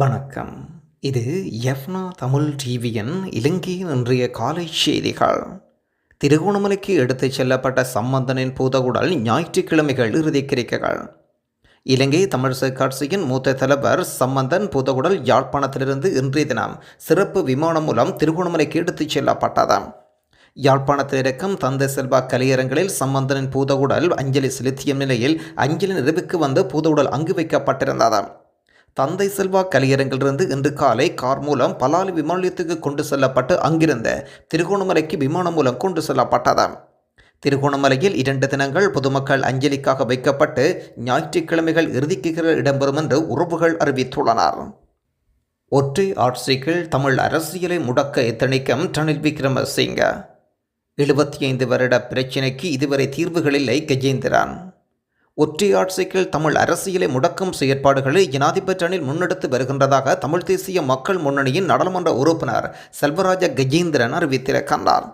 வணக்கம். இது எஃப்னா தமிழ் டிவியின் இலங்கையின் இன்றைய காலை செய்திகள். திருகோணமலைக்கு எடுத்துச் செல்லப்பட்ட சம்பந்தனின் பூதகுடல் ஞாயிற்றுக்கிழமைகள் இறுதி இறுதிக்கிரிக்கைகள் இலங்கை தமிழிசை கட்சியின் மூத்த தலைவர் சம்பந்தன் பூதகுடல் யாழ்ப்பாணத்திலிருந்து இன்றைய தினம் சிறப்பு விமானம் மூலம் திருகோணமலைக்கு எடுத்துச் செல்லப்பட்டது. யாழ்ப்பாணத்தில் இருக்கும் தந்தை செல்வா கலையரங்களில் சம்பந்தனின் பூதகுடல் அஞ்சலி செலுத்திய நிலையில் அஞ்சலி நிறைவுக்கு வந்து பூதகுடல் அங்கு வைக்கப்பட்டிருந்தது. தந்தை செல்வா கலையரங்கிலிருந்து இன்று காலை கார் மூலம் பலாலி விமான நிலையத்துக்கு கொண்டு செல்லப்பட்டு அங்கிருந்த திருகோணமலைக்கு விமானம் மூலம் கொண்டு செல்லப்பட்டதாம். திருகோணமலையில் இரண்டு தினங்கள் பொதுமக்கள் அஞ்சலிக்காக வைக்கப்பட்டு ஞாயிற்றுக்கிழமைகள் இறுதிக்கு இடம்பெறும் என்று உறவுகள் அறிவித்துள்ளனர். ஒற்றை ஆட்சிகள் தமிழ் அரசியலை முடக்க எத்தனைக்கும் ரணில் விக்ரமசிங்க. எழுபத்தி ஐந்து வருட பிரச்சினைக்கு இதுவரை தீர்வுகள் இல்லை கஜேந்திரன். ஒற்றை ஆட்சிகள் தமிழ் அரசியலை முடக்கும் செயற்பாடுகளை ஜனாதிபதி ரணில் முன்னெடுத்து வருகின்றதாக தமிழ் தேசிய மக்கள் முன்னணியின் நாடாளுமன்ற உறுப்பினர் செல்வராஜ கஜேந்திரன் அறிவித்திருக்கின்றார்.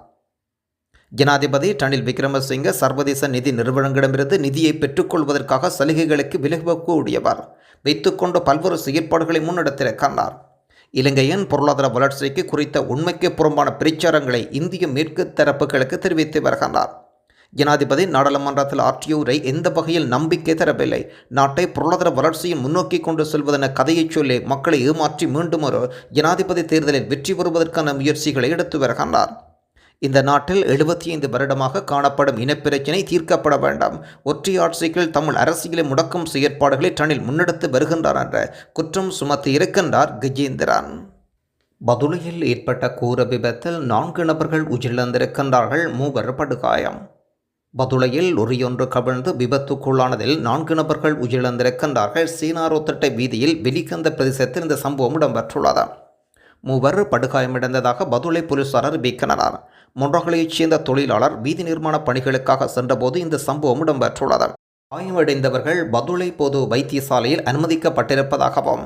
ஜனாதிபதி ரணில் விக்ரமசிங்க சர்வதேச நிதி நிறுவனங்களிடமிருந்து நிதியை பெற்றுக்கொள்வதற்காக சலுகைகளுக்கு விலகக்கூடியவர். வைத்துக்கொண்டு பல்வேறு செயற்பாடுகளை முன்னெடுத்திருக்கின்றார். இலங்கையின் பொருளாதார வளர்ச்சிக்கு குறித்த உண்மைக்கு புறம்பான பிரச்சாரங்களை இந்திய மேற்கு தரப்புகளுக்கு தெரிவித்து வருகின்றார். ஜனாதிபதி நாடாளுமன்றத்தில் ஆற்றிய எந்த வகையில் நம்பிக்கை தரவில்லை? நாட்டை பொருளாதார வளர்ச்சியை முன்னோக்கி கொண்டு செல்வதென கதையைச் சொல்லி மக்களை ஏமாற்றி மீண்டும் ஒரு ஜனாதிபதி தேர்தலில் வெற்றி பெறுவதற்கான முயற்சிகளை எடுத்து வருகின்றார். இந்த நாட்டில் எழுபத்தி ஐந்து வருடமாக காணப்படும் இனப்பிரச்சினை தீர்க்கப்பட வேண்டாம். ஒற்றையாட்சிகள் தமிழ் அரசியலை முடக்கும் செயற்பாடுகளை டனில் முன்னெடுத்து வருகின்றார் என்ற குற்றம் சுமத்தி இருக்கின்றார் கஜேந்திரன். பதுளையில் ஏற்பட்ட கூர விபத்தில் நான்கு நபர்கள் உயிரிழந்திருக்கின்றார்கள். மூவர் படுகாயம். பதுளையில் லொரியொன்று கவிழ்ந்து விபத்துக்குள்ளானதில் நான்கு நபர்கள் உயிரிழந்திருக்கின்றார்கள். சீனாரோத்தட்டை வீதியில் வெலிகந்த பிரதேசத்தில் இந்த சம்பவம் இடம்பெற்றுள்ளது. மூவர் படுகாயமடைந்ததாக பதுளை போலீசார் அறிவிக்கின்றனர். மொன்றகளைச் சேர்ந்த தொழிலாளர் வீதி நிர்மாண பணிகளுக்காக சென்றபோது இந்த சம்பவம் இடம்பெற்றுள்ளது. காயமடைந்தவர்கள் பதுளை பொது வைத்தியசாலையில் அனுமதிக்கப்பட்டிருப்பதாகவும்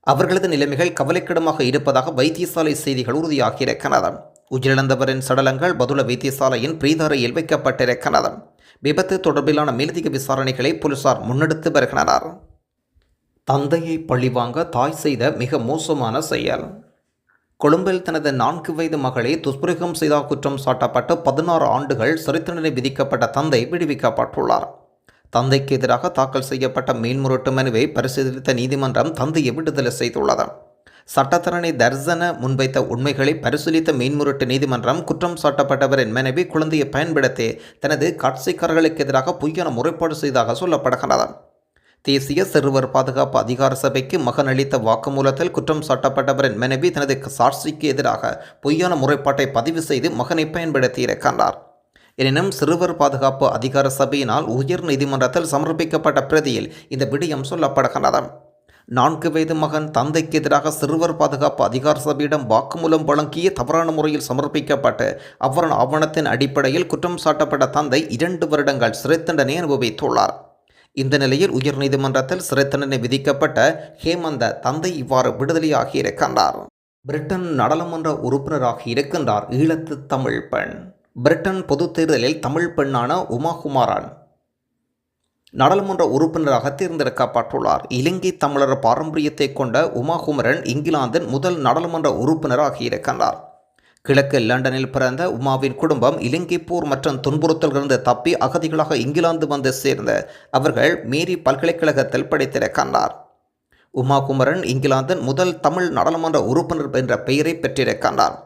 அவர்களது நிலைமைகள் கவலைக்கிடமாக இருப்பதாக வைத்தியசாலை செய்திகள் உறுதியாகியிருக்கின்றன. உயிரிழந்தவரின் சடலங்கள் பதுள வைத்தியசாலையின் பிரீதாரையில் வைக்கப்பட்டிருக்கிறது. விபத்து தொடர்பிலான மேலதிக விசாரணைகளை போலீசார் முன்னெடுத்து வருகின்றனர். தந்தையை பழிவாங்க தாய் செய்த மிக மோசமான செயல். கொழும்பில் தனது நான்கு வயது மகளை துஷ்பிரகம் செய்த குற்றம் சாட்டப்பட்டு பதினாறு ஆண்டுகள் சிறைத்தண்டனை விதிக்கப்பட்ட தந்தை விடுவிக்கப்பட்டுள்ளார். தந்தைக்கு எதிராக தாக்கல் செய்யப்பட்ட மேல்முறையீட்டு மனுவை பரிசீலித்த நீதிமன்றம் தந்தையை விடுதலை செய்துள்ளது. சட்டத்தரணி தர்சன முன்வைத்த உண்மைகளை பரிசீலித்த மேன்முறையீட்டு நீதிமன்றம் குற்றம் சாட்டப்பட்டவரின் மனைவி குழந்தையை பயன்படுத்தி தனது கட்சிக்காரர்களுக்கு எதிராக பொய்யான முறைப்பாடு செய்ததாக சொல்லப்படுகிறது. தேசிய சிறுவர் பாதுகாப்பு அதிகார சபைக்கு மகன் அளித்த வாக்குமூலத்தில் குற்றம் சாட்டப்பட்டவரின் மனைவி தனது சாட்சிக்கு எதிராக பொய்யான முறைப்பாட்டை பதிவு செய்து மகனை பயன்படுத்தியிருக்கின்றார் எனினும் சிறுவர் பாதுகாப்பு அதிகார சபையினால் உயர் நீதிமன்றத்தில் சமர்ப்பிக்கப்பட்ட பிரதியில் இந்த விடயம் சொல்லப்படுகிறது. நான்கு வயது மகன் தந்தைக்கு எதிராக சிறுவர் பாதுகாப்பு அதிகார சபையிடம் வாக்குமூலம் வழங்கிய தவறான முறையில் சமர்ப்பிக்கப்பட்டு அவரன் ஆவணத்தின் அடிப்படையில் குற்றம் சாட்டப்பட்ட தந்தை இரண்டு வருடங்கள் சிறை தண்டனை அனுபவித்துள்ளார். இந்த நிலையில் உயர்நீதிமன்றத்தில் சிறை தண்டனை விதிக்கப்பட்ட ஹேமந்த தந்தை இவ்வாறு விடுதலையாகி இருக்கின்றார். பிரிட்டன் நாடாளுமன்ற உறுப்பினராக இருக்கின்றார் ஈழத்து தமிழ் பெண். பிரிட்டன் பொதுத் தேர்தலில் தமிழ் பெண்ணான உமாகுமாரன் நாடாளுமன்ற உறுப்பினராக தேர்ந்தெடுக்கப்பட்டுள்ளார். இலங்கை தமிழர் பாரம்பரியத்தை கொண்ட உமாகுமரன் இங்கிலாந்தின் முதல் நாடாளுமன்ற உறுப்பினராக இருக்கின்றார். கிழக்கு லண்டனில் பிறந்த உமாவின் குடும்பம் இலங்கை போர் மற்றும் துன்புறுத்தலிருந்து தப்பி அகதிகளாக இங்கிலாந்து வந்து சேர்ந்த அவர்கள் மேரி பல்கலைக்கழகத்தில் படித்திருக்கின்றார். உமா குமரன் இங்கிலாந்தின் முதல் தமிழ் நாடாளுமன்ற உறுப்பினர் என்ற பெயரை பெற்றிருக்கின்றார்.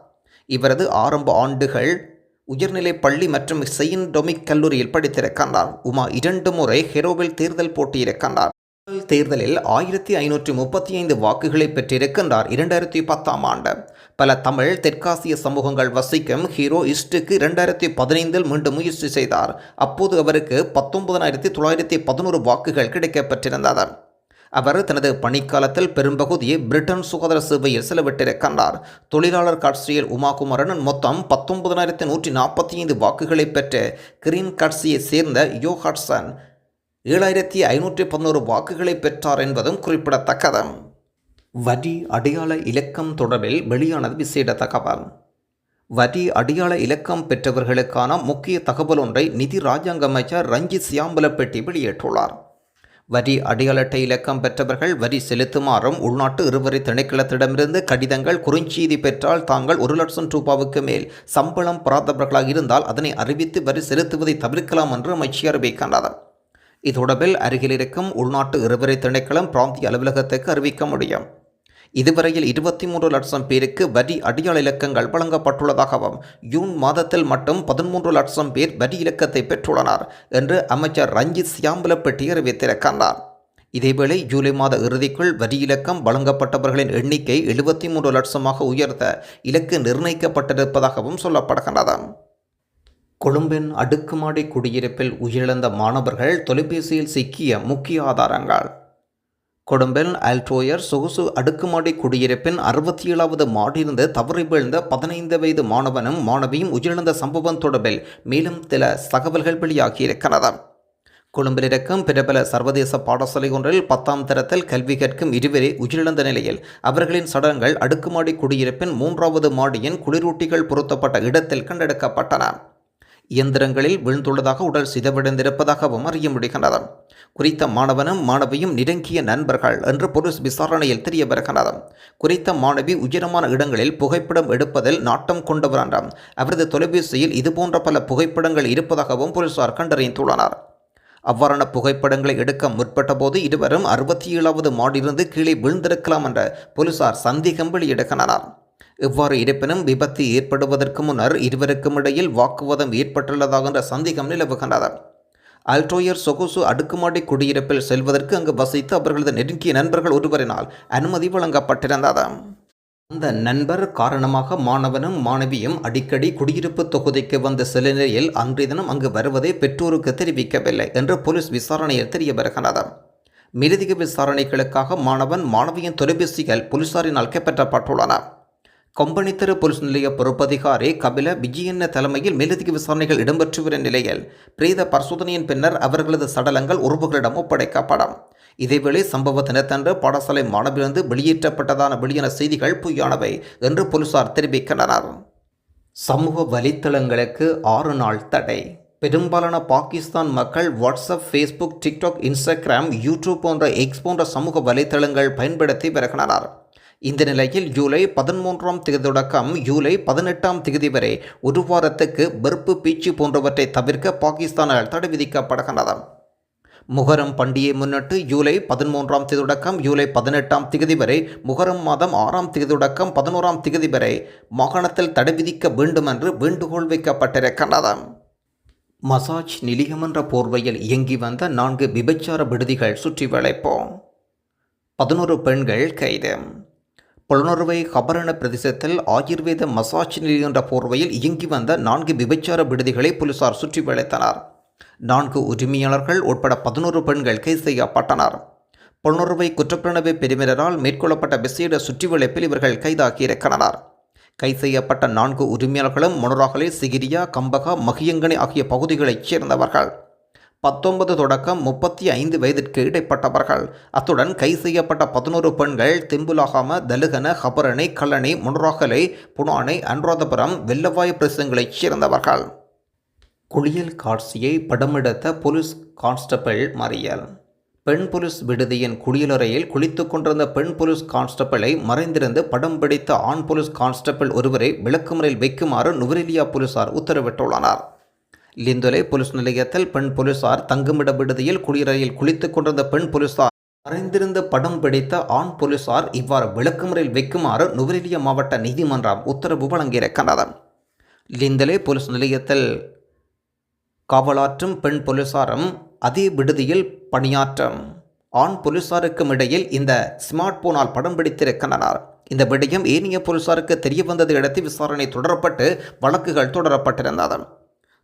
இவரது ஆரம்ப ஆண்டுகள் உயர்நிலை பள்ளி மற்றும் செயின்ட் டொமிக் கல்லூரியில் படித்திருக்கின்றார். உமா இரண்டு முறை ஹெரோவில் தேர்தல் போட்டியிருக்கின்றார் தேர்தலில் ஆயிரத்தி ஐநூற்றி முப்பத்தி ஐந்து வாக்குகளை பெற்றிருக்கின்றார் இரண்டாயிரத்தி பத்தாம் ஆண்டு. பல தமிழ் தெற்காசிய சமூகங்கள் வசிக்கும் ஹீரோ இஸ்டுக்கு இரண்டாயிரத்தி பதினைந்தில் மீண்டும் முயற்சி செய்தார். அப்போது அவருக்கு பத்தொன்பதாயிரத்தி தொள்ளாயிரத்தி பதினோரு வாக்குகள் கிடைக்கப்பெற்றிருந்தது. அவர் தனது பணிக்காலத்தில் பெரும்பகுதியை பிரிட்டன் சுகாதார சேவையில் செலவிட்டிருக்கின்றார் தொழிலாளர் கட்சியில் உமாகுமரன் மொத்தம் பத்தொன்பதாயிரத்தி நூற்றி நாற்பத்தி ஐந்து வாக்குகளை பெற்ற கிரீன் கட்சியைச் சேர்ந்த யோ ஹாட்சன் ஏழாயிரத்தி ஐநூற்றி பதினோரு வாக்குகளை பெற்றார் என்பதும் குறிப்பிடத்தக்கது. வரி அடையாள இலக்கம் தொடர்பில் வெளியானது விசேட தகவல். வரி அடையாள இலக்கம் பெற்றவர்களுக்கான முக்கிய தகவல் ஒன்றை நிதி ராஜாங்க அமைச்சர் ரஞ்சித் சியாம்பலப்பட்டி வெளியிட்டுள்ளார். வரி அடையாள அட்டை இலக்கம் பெற்றவர்கள் வரி செலுத்துமாறும் உள்நாட்டு இருவரி திணைக்களத்திடமிருந்து கடிதங்கள் குறுஞ்செய்தி பெற்றால் தாங்கள் ஒரு லட்சம் ரூபாவுக்கு மேல் சம்பளம் பெறாதவர்களாக இருந்தால் அதனை அறிவித்து வரி செலுத்துவதை தவிர்க்கலாம் என்று அமைச்சு அறிவிக்கின்றது இத்தொடர்பில் அருகில் இருக்கும் உள்நாட்டு இருவரி திணைக்களம் பிராந்திய அலுவலகத்துக்கு அறிவிக்க முடியும். இதுவரையில் இருபத்தி மூன்று லட்சம் பேருக்கு வரி அடியாள் இலக்கங்கள் வழங்கப்பட்டுள்ளதாகவும் ஜூன் மாதத்தில் மட்டும் பதிமூன்று லட்சம் பேர் வரி இலக்கத்தை பெற்றுள்ளனர் என்று அமைச்சர் ரஞ்சித் சியாம்பலப்பட்டி அறிவித்திருக்கின்றார். இதேவேளை ஜூலை மாத இறுதிக்குள் வரி இலக்கம் வழங்கப்பட்டவர்களின் எண்ணிக்கை எழுபத்தி மூன்று லட்சமாக உயர்த்த இலக்கு நிர்ணயிக்கப்பட்டிருப்பதாகவும் சொல்லப்படுகின்றது. கொழும்பின் அடுக்குமாடி குடியிருப்பில் உயிரிழந்த மாணவர்கள் தொலைபேசியில் சிக்கிய முக்கிய ஆதாரங்கள். கொழும்பில் ஆல்ட்ரோயர் சொகுசு அடுக்குமாடி குடியிருப்பின் அறுபத்தி ஏழாவது மாடியிலிருந்து தவறி வீழ்ந்த பதினைந்து வயது மாணவனும் மாணவியும் உயிரிழந்த சம்பவம் தொடர்பில் மேலும் சில தகவல்கள் வெளியாகியிருக்கிறது. கொழும்பில் இருக்கும் பிரபல சர்வதேச பாடசாலை ஒன்றில் பத்தாம் தரத்தில் கல்வி கற்கும் இருவரே உயிரிழந்த நிலையில் அவர்களின் சடலங்கள் அடுக்குமாடி குடியிருப்பின் மூன்றாவது மாடியின் குளிரூட்டிகள் பொருத்தப்பட்ட இடத்தில் கண்டெடுக்கப்பட்டன. இயந்திரங்களில் விழுந்துள்ளதாக உடல் சிதவடைந்திருப்பதாகவும் அறிய முடிகின்றது. குறித்த மாணவனும் மாணவியும் நெருங்கிய நண்பர்கள் என்று போலீஸ் விசாரணையில் தெரிய வருகின்றது குறித்த மாணவி உயரமான இடங்களில் புகைப்படம் எடுப்பதில் நாட்டம் கொண்டவர் அவரது தொலைபேசியில் இதுபோன்ற பல புகைப்படங்கள் இருப்பதாகவும் போலீசார் கண்டறிந்துள்ளனர். அவ்வாறான புகைப்படங்களை எடுக்க முற்பட்டபோது இருவரும் அறுபத்தி ஏழாவது மாடிலிருந்து கீழே விழுந்திருக்கலாம் என்ற போலீசார் சந்தேகம் வெளியிடுகின்றனர். இவ்வாறு இருப்பினும் விபத்து ஏற்படுவதற்கு முன்னர் இருவருக்கும் இடையில் வாக்குவாதம் ஏற்பட்டுள்ளதாகின்ற சந்தேகம் நிலவுகின்றது. அல்ட்ரோயர் சொகுசு அடுக்குமாடி குடியிருப்பில் செல்வதற்கு அங்கு வசித்து அவர்களது நெருங்கிய நண்பர்கள் ஒருவரினால் அனுமதி வழங்கப்பட்டிருந்தது. அந்த நண்பர் காரணமாக மாணவனும் மாணவியும் அடிக்கடி குடியிருப்பு தொகுதிக்கு வந்த சில நிலையில் அன்றைய தினம் அங்கு வருவதை பெற்றோருக்கு தெரிவிக்கவில்லை என்று போலீஸ் விசாரணையில் தெரிய வருகிறது மிருதிக விசாரணைகளுக்காக மாணவன் மாணவியின் தொலைபேசிகள் போலீசாரினால் கைப்பற்றப்பட்டுள்ளன. கொம்பனித்தர பொலிஸ் போலீஸ் நிலைய பொறுப்பதிகாரி கபில விஜயன்ன தலைமையில் மேலதிக விசாரணைகள் இடம்பெற்று வரும் நிலையில் பிரேத பரிசோதனையின் பின்னர் அவர்களது சடலங்கள் உறவுகளிடம் ஒப்படைக்கப்படும். இதேவேளை சம்பவ தினத்தன்று பாடசாலை மாணவிலிருந்து வெளியேற்றப்பட்டதான வெளியான செய்திகள் பொய்யானவை என்று போலீசார் தெரிவிக்கின்றனர். சமூக வலைத்தளங்களுக்கு ஆறு நாள் தடை. பெரும்பாலான பாகிஸ்தான் மக்கள் WhatsApp Facebook TikTok Instagram YouTube போன்ற எக்ஸ் போன்ற சமூக வலைத்தளங்கள் பயன்படுத்தி வருகின்றனர். இந்த நிலையில் ஜூலை பதிமூன்றாம் தேதி தொடக்கம் ஜூலை பதினெட்டாம் தேதி வரை ஒரு வாரத்துக்கு வெறுப்பு பீச்சு போன்றவற்றை தவிர்க்க பாகிஸ்தானால் தடை விதிக்கப்படுகின்றது. முகரம் பண்டிகையை முன்னிட்டு ஜூலை பதிமூன்றாம் தேதி தொடக்கம் ஜூலை பதினெட்டாம் தேதி வரை முகரம் மாதம் ஆறாம் தேதி தொடக்கம் பதினோராம் தேதி வரை மாகாணத்தில் தடை விதிக்க வேண்டும் என்று வேண்டுகோள் வைக்கப்பட்டிருக்கின்றது. மசாஜ் நிலையம் என்ற போர்வையில் இயங்கி வந்த நான்கு விபச்சார விடுதிகள் சுற்றி வளைப்போம் பதினோரு பெண்கள் கைது. புலனுறுவை ஹபரண பிரதேசத்தில் ஆயுர்வேத மசாஜ் நிலையம் என்ற போர்வையில் இயங்கி வந்த நான்கு விபச்சார விடுதிகளை போலீசார் சுற்றி வளைத்தனர். நான்கு உரிமையாளர்கள் உட்பட பதினோரு பெண்கள் கைது செய்யப்பட்டனர். புலனுறுவை குற்றப்புலனவை பிரிவினரால் மேற்கொள்ளப்பட்ட விசேட சுற்றிவளைப்பில் இவர்கள் கைதாகியிருக்கின்றனர் கைது செய்யப்பட்ட நான்கு உரிமையாளர்களும் மொனராகலே சிகிரியா கம்பகா மகியங்கனி ஆகிய பகுதிகளைச் சேர்ந்தவர்கள். பத்தொன்பது தொடக்கம் முப்பத்தி ஐந்து வயதிற்கு இடைப்பட்டவர்கள். அத்துடன் கைது செய்யப்பட்ட பதினோரு பெண்கள் திம்புலாகாம தலுகன ஹபரணை கல்லணை முனராகலை புனானை அனுராதபுரம் வெள்ளவாய் பிரசங்களைச் சேர்ந்தவர்கள். குளியல் காட்சியை படமெடுத்த போலீஸ் கான்ஸ்டபிள் மறியல். பெண் போலீஸ் விடுதியின் குளியலறையில் குளித்துக் கொண்டிருந்த பெண் போலீஸ் கான்ஸ்டபிளை மறைந்திருந்து படம் பிடித்த ஆண் போலீஸ் கான்ஸ்டபிள் ஒருவரை விளக்குமுறையில் வைக்குமாறு நுவரெலியா போலீசார் உத்தரவிட்டுள்ளனர். லிந்துலை போலீஸ் நிலையத்தில் பெண் போலீசார் தங்குமிட விடுதியில் குளிரையில் குளித்துக் கொண்டிருந்த பெண் போலீசார் மறைந்திருந்த படம் பிடித்த ஆண் போலீசார் இவ்வாறு விளக்குமுறையில் வைக்குமாறு நுவரெலியா மாவட்ட நீதிமன்றம் உத்தரவு வழங்கியிருக்கிறது லிந்தலை போலீஸ் நிலையத்தில் காவலாற்றும் பெண் போலீசாரும் அதே விடுதியில் பணியாற்றும் ஆண் போலீசாருக்கும் இடையில் இந்த ஸ்மார்ட் போனால் படம் பிடித்திருக்கின்றனர். இந்த விடயம் ஏனைய போலீசாருக்கு தெரிய வந்ததை அடுத்து விசாரணை தொடரப்பட்டு வழக்குகள் தொடரப்பட்டிருந்தது.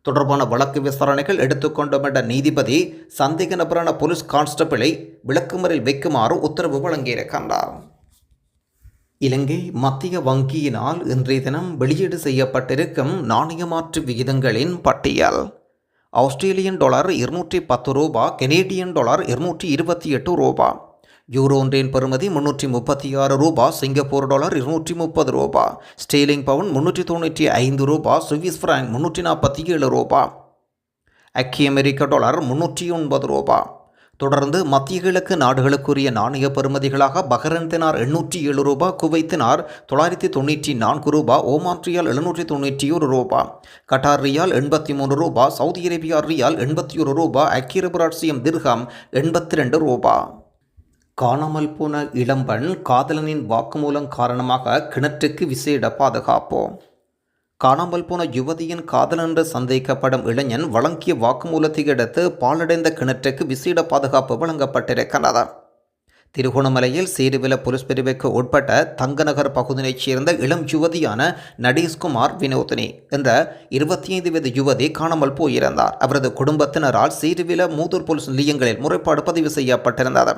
தொடர்பான வழக்கு விசாரணைகள் எடுத்துக்கொண்டும் என்ற நீதிபதி சந்தேக நபரான போலீஸ் கான்ஸ்டபிளை விளக்குமுறையில் வைக்குமாறு உத்தரவு வழங்கியிருக்கின்றார். இலங்கை மத்திய வங்கியினால் இன்றைய தினம் வெளியீடு செய்யப்பட்டிருக்கும் நாணய மாற்று விகிதங்களின் பட்டியல். ஆஸ்திரேலியன் டாலர் இருநூற்றி பத்து ரூபா கெனேடியன் டாலர் இருநூற்றி இருபத்தி எட்டு ரூபா. யூரோ ஒன்றின் பெறுமதி முன்னூற்றி முப்பத்தி ஆறு ரூபா சிங்கப்பூர் டாலர் இருநூற்றி முப்பது ரூபா ஸ்டீலிங் பவுன் முன்னூற்றி தொண்ணூற்றி ஐந்து ரூபா சுவிஸ் ஃப்ராங்க் முன்னூற்றி நாற்பத்தி ஏழு ரூபா அக்கி அமெரிக்க டாலர் முன்னூற்றி ஒன்பது ரூபா. தொடர்ந்து மத்திய கிழக்கு நாடுகளுக்குரிய நாணய பெறுமதிகளாக பஹ்ரன்தினார் எண்ணூற்றி ஏழு ரூபா குவைத்தினார் தொள்ளாயிரத்தி தொண்ணூற்றி நான்கு ரூபா ஓமான் ரியால் எழுநூற்றி தொண்ணூற்றி ஒரு ரூபா கட்டார் ரியால் எண்பத்தி மூணு ரூபா சவுதி அரேபியா ரியால் எண்பத்தி ஒரு ரூபா அக்கிரபராட்சியம் திர்ஹாம் எண்பத்தி ரெண்டு ரூபா. காணாமல் போன இளம்பன் காதலனின் வாக்குமூலம் காரணமாக கிணற்றுக்கு விசேட பாதுகாப்பு. காணாமல் போன யுவதியின் காதல் என்று சந்தேகிக்கப்படும் இளைஞன் வழங்கிய வாக்குமூலத்தை அடுத்து பாலடைந்த கிணற்றுக்கு விசேட பாதுகாப்பு வழங்கப்பட்டிருக்கிறது. திருகோணமலையில் சீருவில போலீஸ் பிரிவுக்கு உட்பட்ட தங்கநகர் பகுதியைச் சேர்ந்த இளம் யுவதியான நடேஷ்குமார் வினோதினி என்ற இருபத்தி ஐந்து வயது யுவதி காணாமல் போயிருந்தார். அவரது குடும்பத்தினரால் சீருவில மூதூர் போலீஸ் நிலையங்களில் முறைப்பாடு பதிவு செய்யப்பட்டிருந்தது.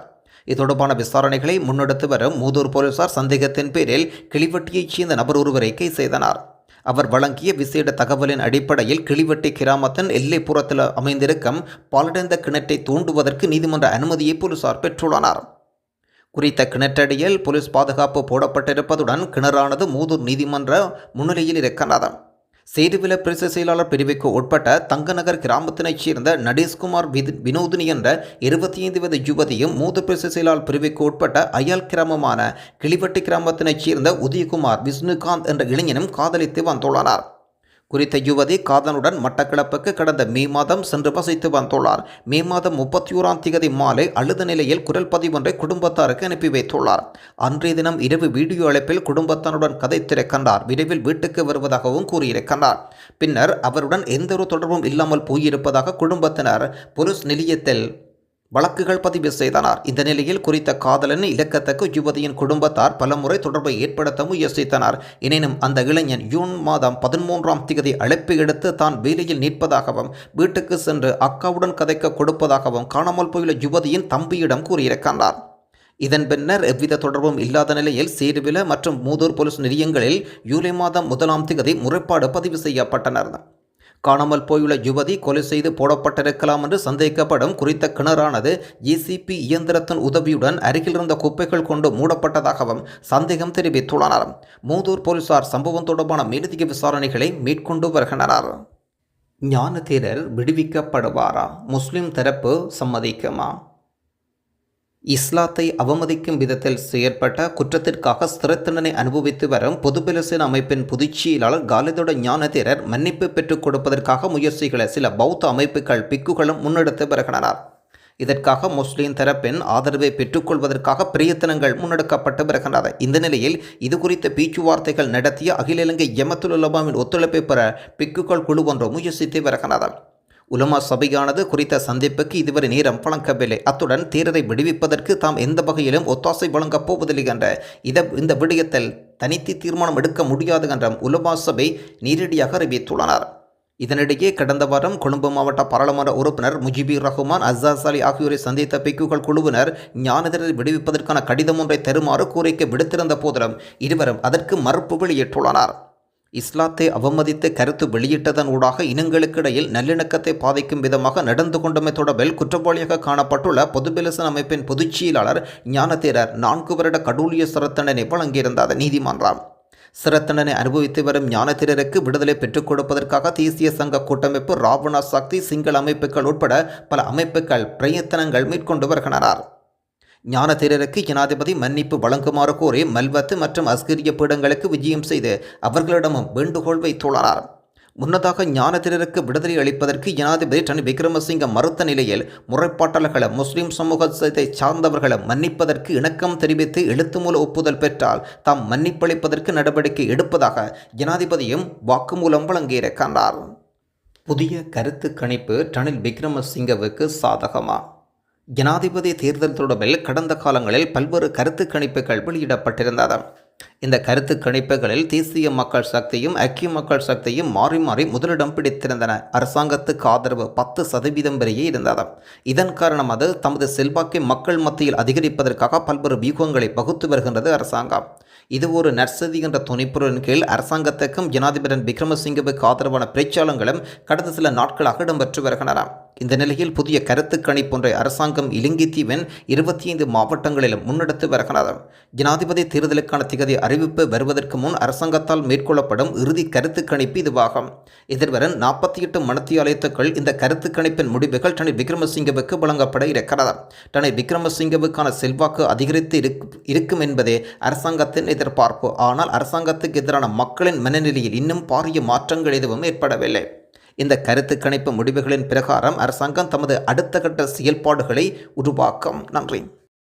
இது தொடர்பான விசாரணைகளை முன்னெடுத்து வரும் மூதூர் போலீசார் சந்தேகத்தின் பேரில் கிளிவட்டியைச் சேர்ந்த நபர் ஒருவரை கைது செய்தனர். அவர் வழங்கிய விசேட தகவலின் அடிப்படையில் கிளிவெட்டி கிராமத்தின் எல்லைப்புறத்தில் அமைந்திருக்கும் பாலடைந்த கிணற்றை தூண்டுவதற்கு நீதிமன்ற அனுமதியை போலீசார் பெற்றுள்ளனர். குறித்த கிணற்றடியில் போலீஸ் பாதுகாப்பு போடப்பட்டிருப்பதுடன் கிணறானது மூதூர் நீதிமன்ற முன்னிலையில் இருக்கிறது. சேதுவில பிரச செயலாளர் பிரிவுக்கு உட்பட்ட தங்கநகர் கிராமத்தினைச் சேர்ந்த நடேஷ்குமார் வினோதினி என்ற இருபத்தி ஐந்து வயது யுவதியும் மூத்த பிரச செயலாளர் பிரிவுக்கு உட்பட்ட அயல் கிராமமான கிளிவட்டி கிராமத்தினைச் சேர்ந்த உதயகுமார் விஷ்ணுகாந்த் என்ற இளைஞனும் காதலித்து வந்துள்ளனர். குறித்த யுவதி காதனுடன் மட்டக்களப்புக்கு கடந்த மே மாதம் சென்று வசித்து வந்துள்ளார். மே மாதம் முப்பத்தி ஓராம் திகதி மாலை அழுத நிலையில் குரல் பதிவொன்றை குடும்பத்தாருக்கு அனுப்பி வைத்துள்ளார். அன்றைய தினம் இரவு வீடியோ அழைப்பில் குடும்பத்தாருடன் கதைத்திருக்கின்றார் விரைவில் வீட்டுக்கு வருவதாகவும் கூறியிருக்கின்றார். பின்னர் அவருடன் எந்த ஒரு தொடர்பும் இல்லாமல் போயிருப்பதாக குடும்பத்தினர் புருஷ் நிலையத்தில் வழக்குகள் பதிவு செய்தனர். இந்த நிலையில் குறித்த காதலன் இலக்கத்தக்க யுவதியின் குடும்பத்தார் பலமுறை தொடர்பை ஏற்படுத்த முயற்சித்தனர். எனினும் அந்த இளைஞன் ஜூன் மாதம் பதிமூன்றாம் திகதி அழைப்பு எடுத்து தான் வேலையில் நிற்பதாகவும் வீட்டுக்கு சென்று அக்காவுடன் கதைக்க கொடுப்பதாகவும் காணாமல் போயுள்ள யுவதியின் தம்பியிடம் கூறியிருக்கின்றார் இதன் பின்னர் எவ்வித தொடர்பும் இல்லாத நிலையில் சேருவில மற்றும் மூதூர் போலீஸ் நிலையங்களில் ஜூலை மாதம் முதலாம் திகதி முறைப்பாடு பதிவு செய்யப்பட்டனர். காணாமல் போயுள்ள யுவதி கொலை செய்து போடப்பட்டிருக்கலாம் என்று சந்தேகிக்கப்படும் குறித்த கிணறானது ஏசிபி இயந்திரத்தின் உதவியுடன் அருகில் இருந்த குப்பைகள் கொண்டு மூடப்பட்டதாகவும் சந்தேகம் தெரிவித்துள்ளனர். மூதூர் போலீசார் சம்பவம் தொடர்பான மேலதிக விசாரணைகளை மேற்கொண்டு வருகின்றனர். ஞானதீரர் விடுவிக்கப்படுவாரா? முஸ்லிம் தரப்பு சம்மதிக்குமா? இஸ்லாத்தை அவமதிக்கும் விதத்தில் செயற்பட்ட குற்றத்திற்காக சிறை தண்டனை அனுபவித்து வரும் பொதுபலசேன அமைப்பின் பொதுச் காலிதோட ஞானதீரர் மன்னிப்பு பெற்றுக் கொடுப்பதற்காக முயற்சிகளை சில பௌத்த அமைப்புகள் பிக்குகளும் முன்னெடுத்து வருகின்றனர். இதற்காக முஸ்லீம் தரப்பின் ஆதரவை பெற்றுக்கொள்வதற்காக பிரயத்தனங்கள் முன்னெடுக்கப்பட்டு வருகின்றன. இந்த நிலையில் இது குறித்த பேச்சுவார்த்தைகள் நடத்திய அகில இலங்கை எமத்துல் உலமாவின் ஒத்துழைப்பை பெற பிக்குகள் குழு ஒன்று முயற்சித்து வருகின்றனர் உலமா சபையானது குறித்த சந்திப்புக்கு இதுவரை நேரம் வழங்கவில்லை. அத்துடன் தேரரை விடுவிப்பதற்கு தாம் எந்த வகையிலும் ஒத்தாசை வழங்கப் போவதில்லை என்ற இத இந்த விடயத்தில் தனித்து தீர்மானம் எடுக்க முடியாது என்றும் உலமா சபை நேரடியாக அறிவித்துள்ளனர். இதனிடையே கடந்த வாரம் கொழும்பு மாவட்ட பாராளுமன்ற உறுப்பினர் முஜிபுர் ரஹ்மான் அசாஸ் அலி ஆகியோரை சந்தித்த பிக்குகள் குழுவினர் ஞானதரை விடுவிப்பதற்கான கடிதம் ஒன்றை தருமாறு கோரிக்கை விடுத்திருந்த போதிலும் இருவரும் அதற்கு மறுப்பு வெளியிட்டுள்ளனர். இஸ்லாத்தை அவமதித்து கருத்து வெளியிட்டதன் ஊடாக இனங்களுக்கிடையில் நல்லிணக்கத்தை பாதிக்கும் விதமாக நடந்து கொண்டமை தொடர்பில் குற்றவாளியாக காணப்பட்டுள்ள பொதுபிலசன் அமைப்பின் பொதுச் செயலாளர் ஞானதேரர் நான்கு வருட கடூழிய சிறத்தண்டனை வழங்கியிருந்தார் நீதிமன்றம். சிறத்தண்டனை அனுபவித்து வரும் ஞானத்திரருக்கு விடுதலை பெற்றுக் கொடுப்பதற்காக தேசிய சங்க கூட்டமைப்பு ராவணா சக்தி சிங்கள அமைப்புகள் உட்பட பல அமைப்புகள் பிரயத்தனங்கள் மேற்கொண்டு வருகின்றனர். ஞானதேரருக்கு ஜனாதிபதி மன்னிப்பு வழங்குமாறு கோரி மல்வத்து மற்றும் அஸ்கிரிய பீடங்களுக்கு விஜயம் செய்து அவர்களிடமும் வேண்டுகோள் வைத்துள்ளார். முன்னதாக ஞானதிரருக்கு விடுதலை அளிப்பதற்கு ஜனாதிபதி டன் விக்ரமசிங்க மறுத்த நிலையில் முறைப்பாட்டாளர்களும் முஸ்லிம் சமூகத்தை சார்ந்தவர்களும் மன்னிப்பதற்கு இணக்கம் தெரிவித்து எழுத்து மூல ஒப்புதல் பெற்றால் தாம் மன்னிப்பளிப்பதற்கு நடவடிக்கை எடுப்பதாக ஜனாதிபதியும் வாக்குமூலம் வழங்கியிருக்கின்றார். புதிய கருத்து கணிப்பு டனில் விக்ரமசிங்கவுக்கு சாதகமா? ஜனாதிபதி தேர்தல் தொடர்பில் கடந்த காலங்களில் பல்வேறு கருத்து கணிப்புகள் வெளியிடப்பட்டிருந்தது. இந்த கருத்து கணிப்புகளில் தேசிய மக்கள் சக்தியும் ஐக்கிய மக்கள் சக்தியும் மாறி மாறி முதலிடம் பிடித்திருந்தன. அரசாங்கத்துக்கு ஆதரவு பத்து சதவீதம் வரையே இருந்தது. இதன் காரணமாக தமது செல்வாக்கை மக்கள் மத்தியில் அதிகரிப்பதற்காக பல்வேறு வியூகங்களை வகுத்து வருகின்றது அரசாங்கம். இது ஒரு நர்சதி என்ற துணைப்புரின் கீழ் அரசாங்கத்துக்கும் ஜனாதிபதி விக்ரமசிங்கவுக்கு ஆதரவான பிரச்சாரங்களும் கடந்த சில நாட்களாக இடம்பெற்று வருகின்றன. இந்த நிலையில் புதிய கருத்து கணிப்பொன்றை அரசாங்கம் இலங்கை தீவின் இருபத்தி ஐந்து மாவட்டங்களிலும் முன்னெடுத்து வருகிறது. ஜனாதிபதி தேர்தலுக்கான திகதி அறிவிப்பு வருவதற்கு முன் அரசாங்கத்தால் மேற்கொள்ளப்படும் இறுதி கருத்து கணிப்பு இதுவாகும். எதிர்வரும் நாற்பத்தி எட்டு மணத்தியாலயத்துக்குள் இந்த கருத்து கணிப்பின் முடிவுகள் ரணில் விக்ரமசிங்கவுக்கு வழங்கப்பட இருக்கிறது. ரணில் விக்ரமசிங்கவுக்கான செல்வாக்கு அதிகரித்து இருக்- இருக்கும் என்பதே அரசாங்கத்தின் எதிர்பார்ப்பு. ஆனால் அரசாங்கத்துக்கு எதிரான மக்களின் மனநிலையில் இன்னும் பாரிய மாற்றங்கள் எதுவும் ஏற்படவில்லை. இந்த கருத்து கணிப்பு முடிவுகளின் பிரகாரம் அரசாங்கம் தமது அடுத்த கட்ட செயல்பாடுகளை உருவாக்கும். நன்றி.